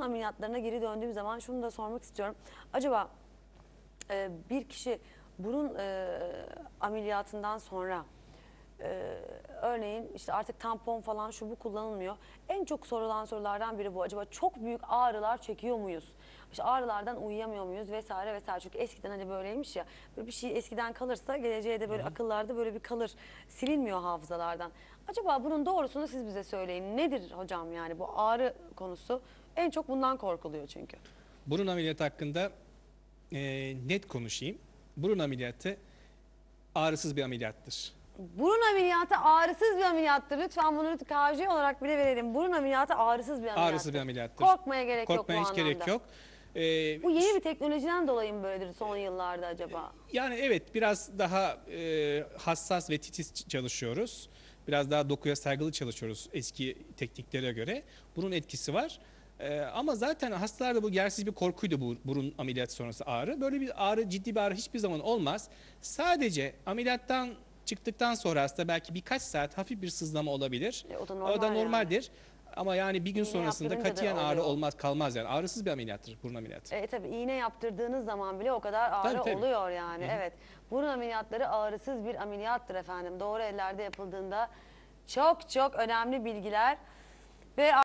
burun ameliyatlarına geri döndüğüm zaman şunu da sormak istiyorum. Acaba e, bir kişi burun e, ameliyatından sonra e, örneğin işte artık tampon falan şu bu kullanılmıyor. En çok sorulan sorulardan biri bu. Acaba çok büyük ağrılar çekiyor muyuz? İşte ağrılardan uyuyamıyor muyuz vesaire vesaire. Çünkü eskiden hani böyleymiş ya. Böyle bir şey eskiden kalırsa geleceğe de böyle akıllarda böyle bir kalır. Silinmiyor hafızalardan. Acaba bunun doğrusunu siz bize söyleyin. Nedir hocam yani bu ağrı konusu? En çok bundan korkuluyor çünkü. Burun ameliyatı hakkında e, net konuşayım. Burun ameliyatı ağrısız bir ameliyattır. Burun ameliyatı ağrısız bir ameliyattır. Lütfen bunu KJ olarak bile verelim. Burun ameliyatı ağrısız bir ameliyattır. Ağrısız bir ameliyattır. Korkmaya gerek Korkmaya yok bu hiç gerek anlamda. yok. E, Bu yeni bir teknolojiden dolayı mı böyledir son yıllarda acaba? Yani evet biraz daha e, hassas ve titiz çalışıyoruz. Biraz daha dokuya saygılı çalışıyoruz eski tekniklere göre. Bunun etkisi var. E, ama zaten hastalarda bu yersiz bir korkuydu bu burun ameliyatı sonrası ağrı. Böyle bir ağrı ciddi bir ağrı hiçbir zaman olmaz. Sadece ameliyattan çıktıktan sonra hasta belki birkaç saat hafif bir sızlama olabilir. E, o da o normal da yani. normaldir. Ama yani bir gün İğne sonrasında da katiyen ağrı olmaz kalmaz yani. Ağrısız bir ameliyattır burun ameliyatı. E tabii iğne yaptırdığınız zaman bile o kadar ağrı Tabii, tabii. oluyor yani. Evet. Burun ameliyatları ağrısız bir ameliyattır efendim. Doğru ellerde yapıldığında çok çok önemli bilgiler ve